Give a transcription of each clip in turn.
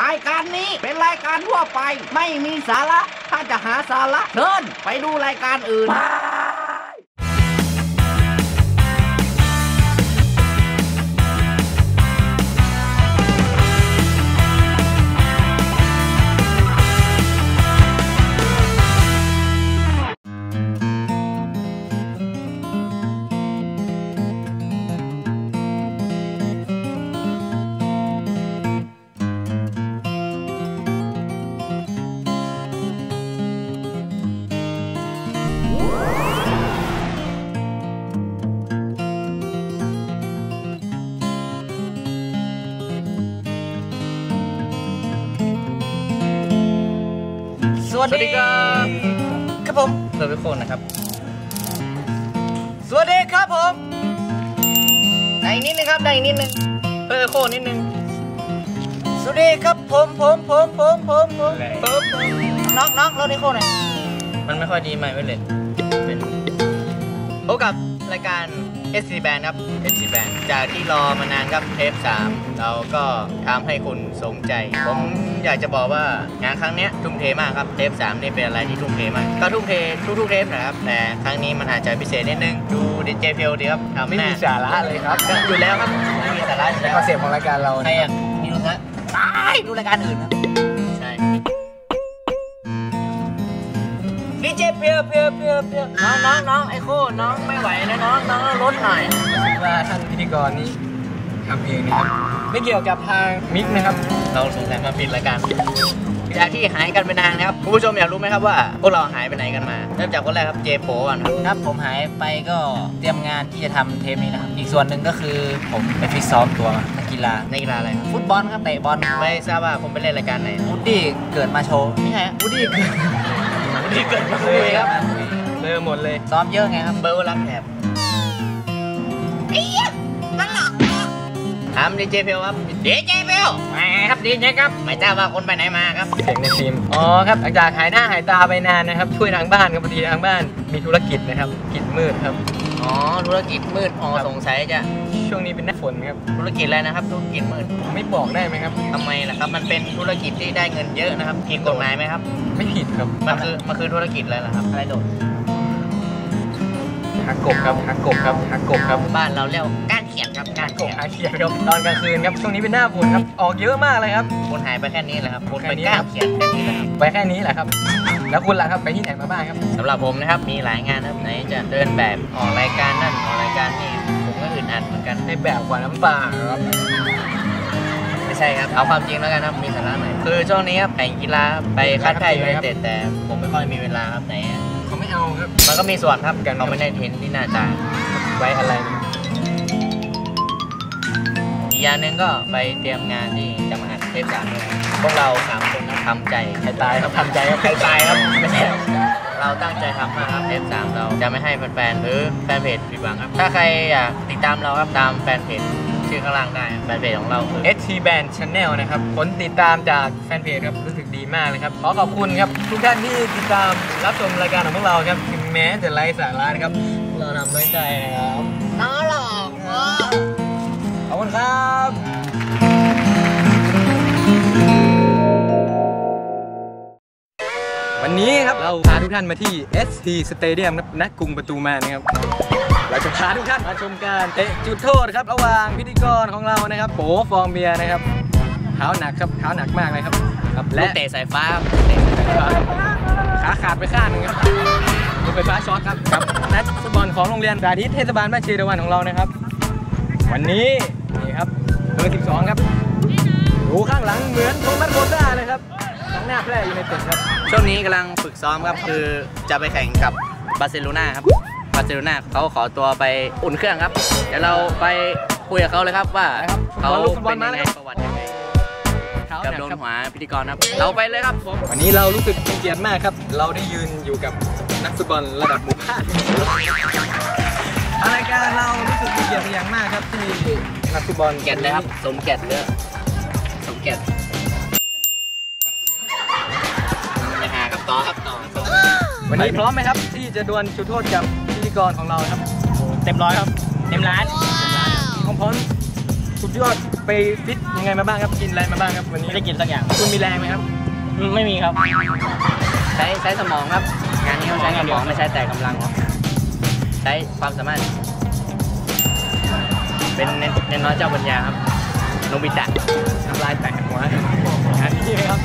รายการนี้เป็นรายการทั่วไปไม่มีสาระ ถ้าจะหาสาระเชิญไปดูรายการอื่น วัสดีครับครับผมเพื่อนทุกคนนะครับ สวัสดีครับผมได้อีกนิดนึงครับได้อีกนิดนึงเพื่อนโคนิดนึงสวัสดีครับผมผมผมผมผมผมอะไรผมน้องน้องเราได้โค้หน่อยมันไม่ค่อยดีไหมเว้ยเลยเป็นพบกับรายการ SC Band ครับ SC Band จากที่รอมานานครับเทป3เราก็ทำให้คุณสนใจ ผมอยากจะบอกว่างานครั้งเนี้ยทุ่มเทมากครับเทป3นี่เป็นอะไรที่ทุ่มเทมากก็ทุ่มเททุกๆเทปนะครับแต่ครั้งนี้มันอาจจะพิเศษนิดนึงดูดีเจเพียวดีครับทำไม่หน้มีสาระเลยครับก็อยู่แล้วครับไม่มีสาระอยู่แล้วคอนเซ็ปต์ของรายการเราใครอยากมีรู้ฮะตายดูรายการอื่นนะ พียวเพียวเพียวเพียวน้องน้องน้องไอโค้น้องไม่ไหวนะน้องน้องลดหน่อยว่าท่านพิธีกรนี้ทำเองนะครับไม่เกี่ยวกับทางมิกนะครับ เราสงสัยมาปิดรายการจากที่หายกันไปนานนะครับคุณผู้ชมอยากรู้ไหมครับว่าพวกเราหายไปไหนกันมาเริ่มจากคนแรกครับเจโปก่อนครับครับผมหายไปก็เตรียมงานที่จะทำเทปนี้นะครับ อีกส่วนหนึ่งก็คือผมไปฟิตซ้อมตัวนักกีฬาในกีฬาอะไรครับฟุตบอลครับเตะบอลไม่ทราบว่าผมไปเล่นรายการไหนวูดดี้เกิดมาโชว์ไม่ใช่วูดดี้ วูดดี้เกิดมาคุยครับเริ่มหมดเลยซ้อมเยอะไงครับเบอร์รักแถบถามดีเจเพียวครับดีเจเพียวแหมครับดีเจครับไม่ทราบว่าคนไปไหนมาครับเสียงในทีมอ๋อครับหลังจากหายหน้าหายตาไปนานนะครับ ช่วยทางบ้านครับพอดีทางบ้านมีธุรกิจนะครับกิจมืดครับ อ๋อ ธุรกิจมืด อ๋อ สงสัยจะ ช่วงนี้เป็นหน้าฝนครับ ธุรกิจอะไรนะครับ ธุรกิจมืด ไม่บอกได้ไหมครับทำไมล่ะครับ มันเป็นธุรกิจที่ได้เงินเยอะนะครับ ผิดกฎหมายไหมครับ ไม่ผิดครับ มันคือ มันคือธุรกิจอะไรล่ะครับ อะไรโดดหักกบครับหักกบครับหักกบครับ บ้านเราเรียกว่าการเขียนครับการกเขีบยนหาเขียดครับตอนกลางคืนครับ ช่วงนี้เป็นหน้าฝนครับ ออกเยอะมากเลยครับคนหายไปแค่นี้แหละครับคนแค่ไปนี้กล้าครับเขียนแค่นี้แหละครับไปแค่นี้แหละครับ แล้วคุณล่ะครับไปที่ไหนมาบ้างครับ สำหรับผมนะครับมีหลายงานนะครับไหนจะเดินแบบออกรายการนั่นออกรายการนี่ผมก็อึดอัดเหมือนกันในแบบกว่าน้ำปลาครับ ไม่ใช่ครับเอาความจริงแล้วกันครับมีสาระหน่อยคือช่วงนี้ครับแข่งกีฬาไปคัดไทยยูไนเต็ดแต่ผมไม่ค่อยมีเวลาครับไหนเขาไม่เอาครับมันก็มีส่วนครับเขาไม่ได้เห็นที่หน้าตาไว้อะไรอีกอย่างหนึ่งก็ไปเตรียมงานที่จะมาอัดเทปสามด้วยพวกเราสามคนนะ ทำใจใครตายครับทำใจครับใครตายครับไม่ใช่ครับเราตั้งใจทำมากครับเทปสามเราจะไม่ให้แฟนๆหรือแฟนเพจผิดหวังครับ ถ้าใครอยากติดตามเราครับตามแฟนเพจชื่อข้างล่างได้แฟนเพจของเราคือ ST Band Channel นะครับผลติดตามจากแฟนเพจครับรู้สึกดีมากเลยครับ ขอขอบคุณครับ ทุกท่านที่ติดตามรับชมรายการของพวกเราครับถึงแม้จะไร้สาระนะครับ เรานำน้อยใจนะครับน้อหลอกเนาะขอบคุณครับ เราพาทุกท่านมาที่ ST Stadium ครับณกรุงประตูมานะครับ เราจะพาทุกท่านมาชมการเตะจุดโทษครับ ระหว่างพิธีกรของเรานะครับโปฟองเบียร์นะครับเท้าหนักครับเท้าหนักมากเลยครับครับและและเตะสายฟ้าครับขาขาดไปข้างหนึงครับรถไฟฟ้าช็อตครับครับนัดฟุตบอลของโรงเรียนสาธิตเทศบาลบ้านเชยรวันของเรานะครับ วันนี้นี่ครับเบอร์12 ครับดูข้างหลังเหมือนโทมัสโคซ่าเลยครับข้าง หน้าแพร่ยูไนเต็ดครับ ช่วงนี้กำลังฝึกซ้อมครับ คือจะไปแข่งกับบาร์เซโลนาครับบาร์เซโลนาเขาขอตัวไปอุ่นเครื่องครับ เดี๋ยวเราไปคุยกับเขาเลยครับว่าครับเขาบอลลูกฟุตบอเป็ลนมายังแล้ไงวครับประวัติยังไงเท้าหกับนักโดนครับหัวพิธีกรครับ เราไปเลยครับผมวันนี้เรารู้สึกเป็นเกียรติมากครับ เราได้ยืนอยู่กับนักฟุตบอลระดับหมู่บ้านรายการเรารู้สึกเป็นเกียรติอย่างมากครับที่นักฟุตบอลแกะเลยครับ สมแกะเลยสมแกะไป ต่อครับต่อต่อวันนี้พร้อมไหมครับ ที่จะดวลจุดโทษกับพิธีกรของเราครับเต็มร้อยครับ เต็มร้านพร้อมพร้อมสุดยอดไปฟิตยังไงมาบ้างครับกินอะไรมาบ้างครับวันนี้ไม่ได้กินสักอย่างคุณมีแรงไหมครับ ไม่มีครับ ใช้ใช้สมองครับ งานนี้ต้องใช้สมองไม่ใช้แต่กำลังครับใช้ความสามารถ เป็นเน้นเน้นน้อยเจ้าปัญญาครับโนบิตะน้ำลายแตกหัวงานนี้ครับ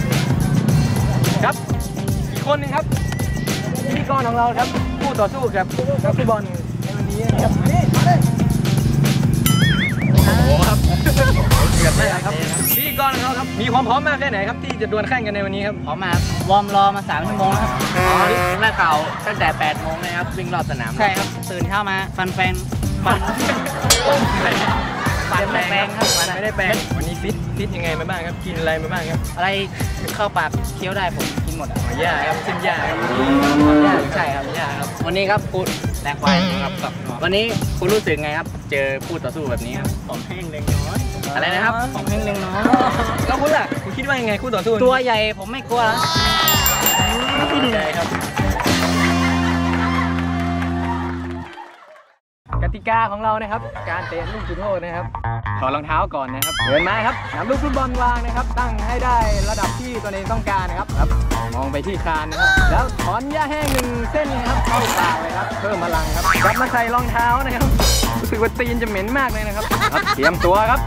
ครับอีก คนหนึงครับพิธีกรของเราครับผู้ต่อสู้กับนักฟุตบอลในวันนี้นะครับนี่มาเลยโอ้โหครับเกือบได้ครับพิธีกรของเราครับมีความพร้อมมากแค่ไหนครับที่จะดวลแข่งกันในวันนี้ครับพร้อมมาครับวอร์มรอมา3ชั่วโมงแล้วครับอ๋อนี่แรกเก่าตั้งแต่8โมงเลยครับวิ่งรอบสนามใช่ครับตื่นเช้ามาฟันแฟนฟันฟันไม่แปรงครับฟันไม่ได้แปลงวันนี้ฟิตฟิตยังไงมาบ้างครับกินอะไรมาบ้างครับอะไรเข้าปากเคี้ยวได้ผมกิน หมดอะอ๋อย่าครับเส้นย่าครับย่าใช่ครับย่าครับ วันนี้ครับคุณแรงควายครับกับวันนี้คุณรู้สึกไงครับ เจอคู่ต่อสู้แบบนี้ครับผมแห้งเล็งน้อยอะไรนะครับผมแห้งเล็งน้อยแล้วคุณล่ะคุณคิดว่ายังไงคู่ต่อสู้ตัวใหญ่ผมไม่กลัวนะใช่ครับ ติกาของเรานะครับ การเตะลูกจุดโทษนะครับถอดรองเท้าก่อนนะครับเดินมาครับนำลูกฟุตบอลวางนะครับ ตั้งให้ได้ระดับที่ตัวเองต้องการนะครับครับ มองไปที่คานนะครับ แล้วถอนหญ้าแห้งหนึ่งเส้นนะครับเข้าปากเลยครับ เพิ่มพลังครับกลับมาใส่รองเท้านะครับรู้สึกว่าตีนจะเหม็นมากเลยนะครับครับเตรียมตัวครับ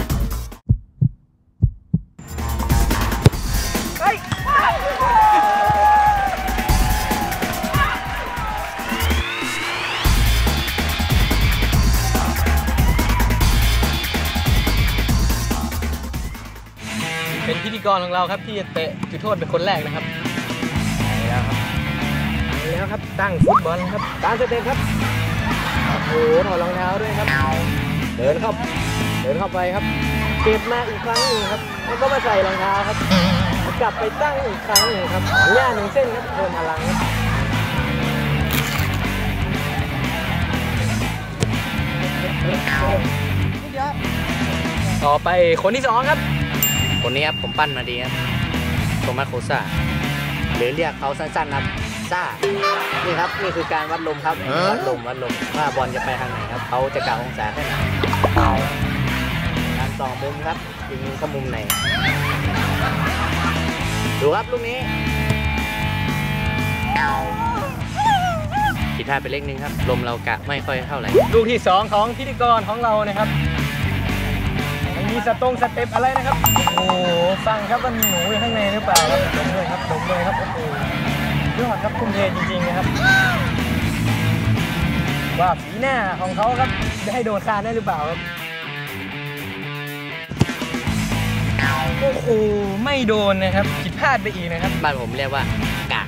กรของเราครับที่จะเตะจุดโทษเป็นคนแรกนะครับไปแล้วครับไปแล้วครับตั้งฟุตบอลครับตามสเต็ปครับโอ้โหถอดรองเท้าด้วยครับ เดินเข้าเดินเข้าไปครับเก็บมาอีกครั้งหนึ่งครับแล้วก็มาใส่รองเท้าครับ กลับไปตั้งอีกครั้งหนึ่งครับถอนหญ้าหนึ่งเส้นครับเพิ่มพลังครับต่อไปคนที่สองครับ คนนี้ครับผมปั้นมาดีครับโทมัสโคซ่าหรือเรียกเขาสั้นๆครับซ่านี่ครับนี่คือการวัดลมครับวัดลมวัดลมว่าบอลจะไปทางไหนครับเขาจะกะองศาแค่ไหนการส่องมุมครับยิงเข้ามุมไหนดูครับลูกนี้ผิดพลาดไปเล็กนึงครับ ลมเรากะไม่ค่อยเท่าไหร่ลูกที่สองของพิธีกรของเรานะครับไมีสตงสเต็ปอะไรนะครับ โอ้โหฟังครับว่ามีหนูอยู่ข้างในหรือเปล่าครับดมด้วยครับดมด้วยครับโอ้โหยอดครับทุ่มเทจริงๆนะครับ ว่าฝีหน้าของเขาครับจะให้โดนคานได้หรือเปล่าครับโอ้โหไม่โดนนะครับผิดพลาดไปอีกนะครับบ้านผมเรียกว่ากาก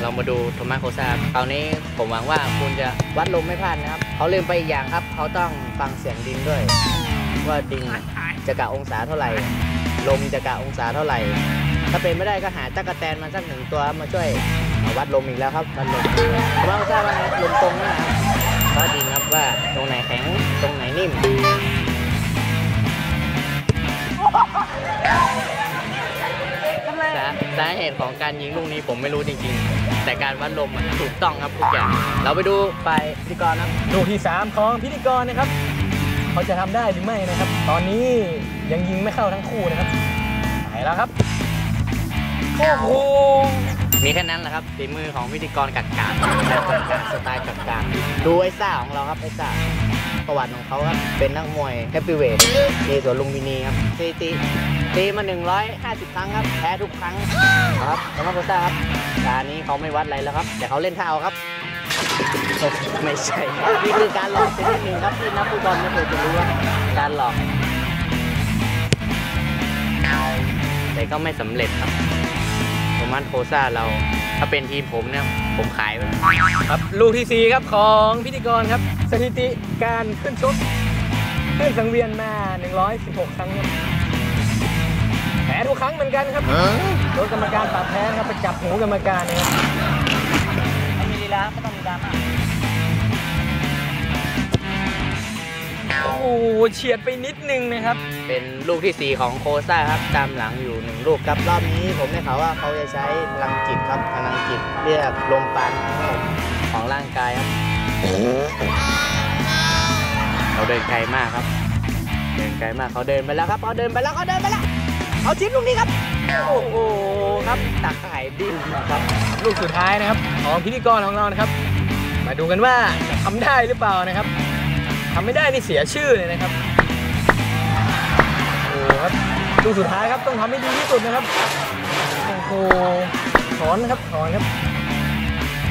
เรามาดูโทมัสโคซาคราวนี้ผมหวังว่าคุณจะวัดลมไม่พลาดนะครับ เขาลืมไปอีกอย่างครับ เขาต้องฟังเสียงดินด้วย ว่าดิน จะกะองศาเท่าไหร่ ลมจะกะองศาเท่าไหร่ ถ้าเป็นไม่ได้ก็หาจักรแตนมาสักหนึ่งตัวมาช่วยวัดลมอีกแล้วครับวัดลมโทมัสโคซาว่าไงลมตรงนะครับวัดดินครับว่าตรงไหนแข็งตรงไหนนิ่มสาสาเหตุของการยิงลูกนี้ผมไม่รู้จริงๆ แต่การวัดลมมันถูกต้องครับทุกอย่างเราไปดูฝ่ายพิธีกรครับลูกที่ 3 ของพิธีกรนะครับ เขาจะทำได้หรือไม่นะครับ ตอนนี้ยังยิงไม่เข้าทั้งคู่นะครับไปแล้วครับโอ้โหมีแค่นั้นแหละครับฝีมือของพิธีกรกัดกาดแบบกัดกาดสไตล์กัดกาดดูไอ้ซ่าของเราครับไอ้ซ่าประวัติของเขาครับเป็นนักมวยแฮปปี้เวทมีสวนลุมพินีครับตีตีตีมา 150 ครั้งครับแพ้ทุกครั้งครับสมาโคซ่าครับกานี้เขาไม่วัดอะไรแล้วครับ แต่เขาเล่นเท้าครับ ไม่ใช่ นี่คือการหลอกชนิดหนึ่งครับที่นักฟุตบอลไม่เคยจะรู้ว่าการหลอกแต่ก็ไม่สำเร็จครับโทมัสโคซ่าเราถ้าเป็นทีมผมเนี่ยผมขายไปแล้วครับลูกที่ 4 ครับของพิธีกรครับ สถิติการขึ้นชกขึ้นสังเวียนมา 116 ครั้งครับแพ้ทุกครั้งเหมือนกันครับโดนกรรมการปรับแพ้นะครับไปจับหูกรรมการนะครับ ไม่มีลีลาไม่ต้องลีลามากโอ้โหเฉียดไปนิดนึงนะครับ เป็นลูกที่ 4 ของโคซ่าครับ ตามหลังอยู่หนึ่งลูกครับ รอบนี้ผมได้ข่าวว่าเขาจะใช้พลังจิตครับ พลังจิตเรียกลมปราณของร่างกายครับเราเดินไกลมากครับ เดินไกลมากเขาเดินไปแล้วครับเขาเดินไปแล้วเขาเดินไปแล้วเอาชิ้นลูกนี้ครับ โอ้โหครับตาข่ายดิ้นครับ ลูกสุดท้ายนะครับ ของพิธีกรของเรานะครับ มาดูกันว่าจะทำได้หรือเปล่านะครับทำไม่ได้นี่เสียชื่อเลยนะครับโอ้ครับลูกสุดท้ายครับต้องทำให้ดีที่สุดนะครับโอ้โหถอนครับถอนครับ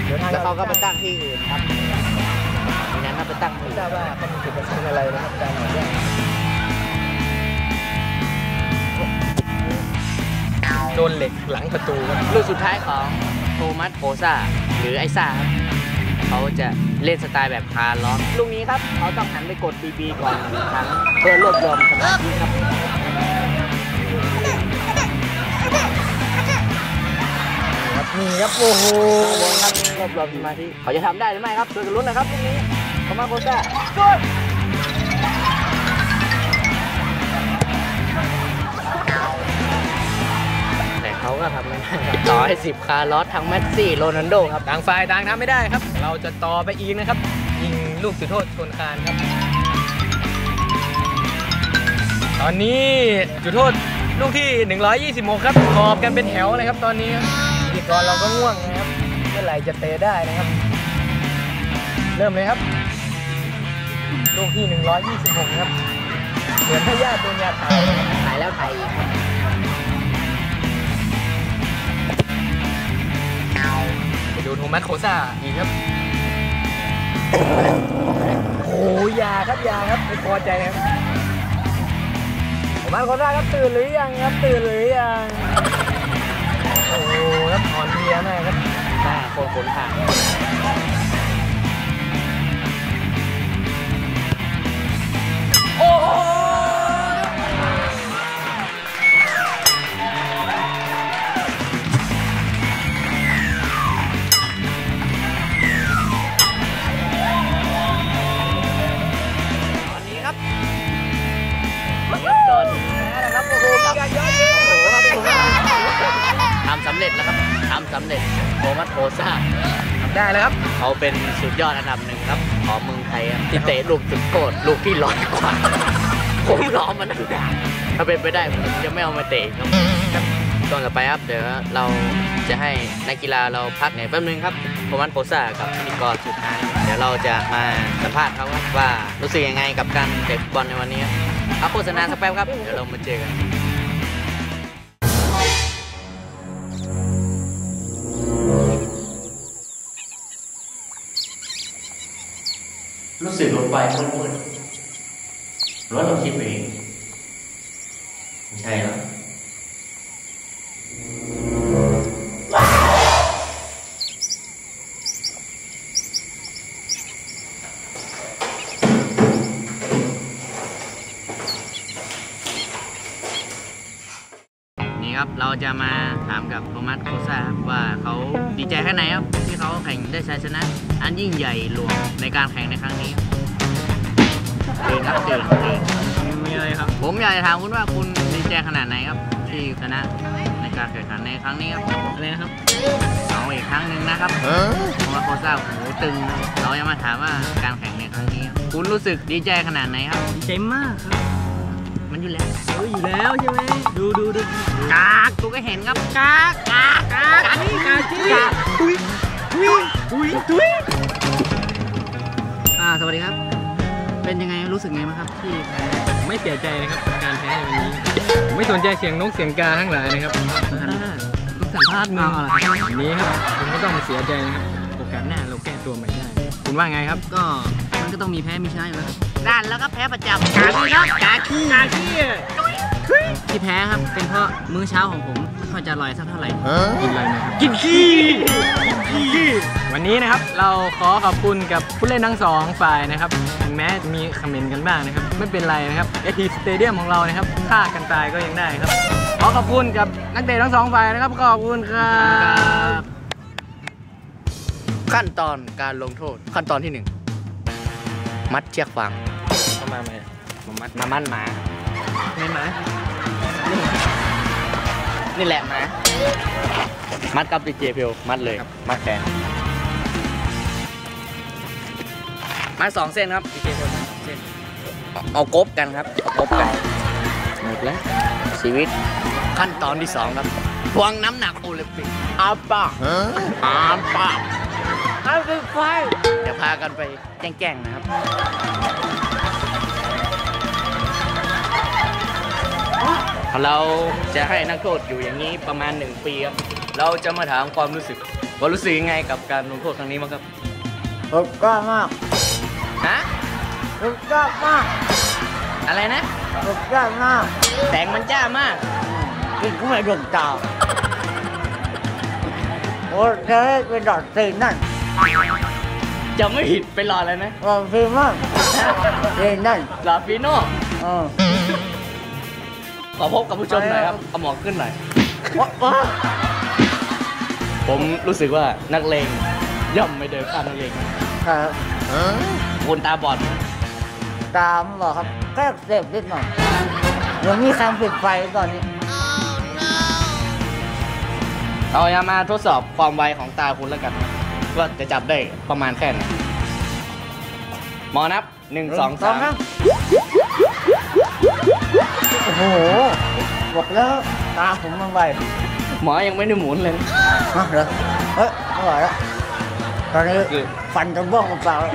เดี๋ยวทางแล้วเขาก็ไปตั้งที่อื่นครับไม่งั้นถ้าไปตั้งที่ไม่อื่นทราบว่าเขามีจุดประสงค์อะไรนะครับการถอนแยกโดนเหล็กหลังประตูครับลูกสุดท้ายของโท มัสโคซาหรือไอซ่าครับเขาจะเล่นสไตล์แบบคาร์ล็อกลูกนี้ครับ เขาต้องหันไปกดบีบีก่อนหนึ่งครั้งเพื่อรวบรวมสมาธิครับครับนี่ครับโอ้โหครับรวบรวมสมาธิเขาจะทำได้หรือไม่ครับช่วยกันลุ้นนะครับลูกนี้โทมัสโคซาแต่ ก็ทำไม่ได้ครับต่อให้สิบคาร์ลอสทั้งแมสซี่โรนัลโดครับต่างฝ่ายต่างทำไม่ได้ครับ เราจะต่อไปอีกนะครับยิงลูกสุดโทษชนคานครับ ตอนนี้จุดโทษลูกที่ 126 ครับหอบกันเป็นแถวเลยครับตอนนี้ครับพิธีกรเราก็ง่วงนะครับเมื่อไหร่จะเตะได้นะครับ เริ่มเลยครับ ลูกที่ 126 ครับเหมือนพญาติโดนยาถ่ายเลยครับถ่ายแล้วถ่ายอีก ดูโทมัสโคซ่าอีครับโอ้ยยาครับยาครับไม่พอใจครับโทมัสโคซ่าครับตื่นหรือยังครับตื่นหรือยังโอ้โหครับอ่อนเพลียมากครับหน้าคนขนถ่าน ที่ร้อยกว่า ผมรอมาตั้งนานถ้าเป็นไปได้ผมจะไม่เอามาเตะครับตอนต่อไปครับเดี๋ยวเราจะให้นักกีฬาเราพักไหนอยแป๊บนึงครับโทมัสโคซ่ากับพิธีกรสุดท้ายเดี๋ยวเราจะมาสัมภาษณ์เขาครับว่ารู้สึกยังไงกับการเตะฟุตบอลในวันนี้เอาโฆษณาสักแป๊บครับเดี๋ยวเรามาเจอกันรู้สึกลงไปมืด รือว่าเราคิดไปเองใช่หรอนี่ครับเราจะมาถามกับโทมัสโคซ่าครับว่าเขาดีใจแค่ไหนครับที่เขาแข่งได้ชัยชนะ อันยิ่งใหญ่หลวงในการแข่งในครั้งนี้ ตื่นครับตื่นตื่นมีอะไรครับ ผมอยากจะถามคุณว่าคุณดีใจขนาดไหนครับ ที่ชนะในการแข่งขันในครั้งนี้ครับอะไรครับเอาอีกครั้งหนึ่งนะครับเพราะว่าโคซ่าหูตึง เราจะมาถามว่าการแข่งในครั้งนี้คุณรู้สึกดีใจขนาดไหนครับดีใจมากครับ มันอยู่แล้วอยู่แล้วใช่ไหมดูดูดูกากกูก็เห็นครับกากกากกากกากนี่กากที่กากทุยทุยทุยทุยอ่าสวัสดีครับ เป็นยังไงรู้สึกไงบ้างครับที่แพ้ผมไม่เสียใจนะครับกับการแพ้ในวันนี้ผมไม่สนใจเสียงนกเสียงกาทั้งหลายนะครับต้องสัมภาษณ์มึงวันนี้ครับคุณไม่ต้องมาเสียใจนะครับโอกาสหน้าเราแก้ตัวใหม่ได้คุณว่าไงครับก็มันก็ต้องมีแพ้มีชนะอยู่แล้วครับด้านแล้วก็แพ้ประจำกาขี้ครับกาขี้กาขี้ที่แพ้ครับเป็นเพราะมื้อเช้าของผมไม่ค่อยจะอร่อยสักเท่าไหร่กินอะไรนะครับกินขี้ ขี้วันนี้นะครับเราขอขอบคุณกับผู้เล่นทั้งสองฝ่ายนะครับถึงแม้จะมีคอมเมนต์กันบ้างนะครับไม่เป็นไรนะครับเอทีสเตเดียมของเรานะครับฆ่ากันตายก็ยังได้ครับ ขอขอบคุณกับนักเตะทั้งสองฝ่ายนะครับขอบคุณครับขั้นตอนการลงโทษขั้นตอนที่หนึ่งมัดเชือกฟางเข้ามาไหมมามัดมามั่นหมาไม่มานี่แหละหมา มัดกับดีเจเพลมัดเลย มัดแขนมัดสองเส้นครับดีเจเพลเส้นเอากบกันครับเอากบกันหมดแล้วชีวิตขั้นตอนที่สองครับทวงน้ำหนักโอลิมปิกอาปากอาปากเอาไปไฟเดี๋ยวพากันไปแจ้งๆนะครับเราจะให้นักโทษอยู่อย่างนี้ประมาณ1ปีครับ เราจะมาถามความรู้สึก ว่ารู้สึกยังไงกับการลงโทษครั้งนี้มั้างครับสุดยอดมากฮะสุดยอดมากอะไรนะสุดยอดมากแสงมันจ้ามากกินเข้าไปดวงตาโอ้เจ๊เป็นดอดสีนั่นจะไม่ผิดไปรออะไรนะดอดสีมากสีนั่นรอฟีโน่เออขอพบกับผู้ชมหน่อยครับเอาหมอกขึ้นหน่อยว้าว้า ผมรู้สึกว่านักเลงย่อมไม่เดินข้ามนักเลงครับคุณตาบอดตามเหรอครับแค่เสพนิดหน่อยยังมีการปิดไฟตอนนี้เอาอย่ามาทดสอบความไวของตาคุณแล้วกันว่าจะจับได้ประมาณแค่ไหนหมอนับหนึ่งสองสามครับโอ้โหบอกแล้วตาผมมันไว หมอยังไม่ได้หมุนเลยนะฮะเหรอเฮ้ยอร่อยแล้วตอนนี้คือฟันจะบ้องเปล่าแล้ว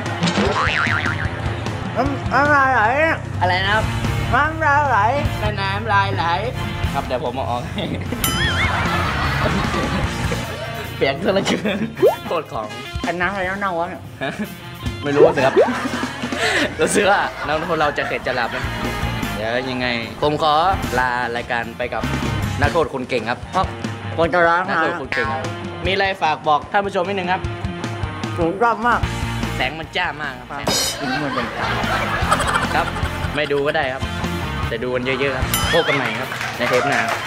น้ำน้ำลายไหลเนี่ยอะไรนะครับน้ำลายไหลแม่น้ำลายไหล ครับเดี๋ยวผมมาออกให้เปลี่ยนก็แล้วเกินโทษของไอ้น้ำอะไรน้ำเน่าวะเนี่ยฮะไม่รู้สิครับรู้สึกว่าน้องคนเราจะเข็ดจะหลับนะเดี๋ยวยังไง ผมขอลารายการไปกับ นักโทษคนเก่งครับเพราะคนจะล้างนักงานโทษคนเก่งครับมีอะไรฝากบอกท่านผู้ชมนิดนึงครับสูงรอบมาก แสงมันจ้ามากครับกินมันเป็นครับ ไม่ดูก็ได้ครับ แต่ดูกันเยอะๆครับพบกันใหม่ครับ ในเทปหน้าครับ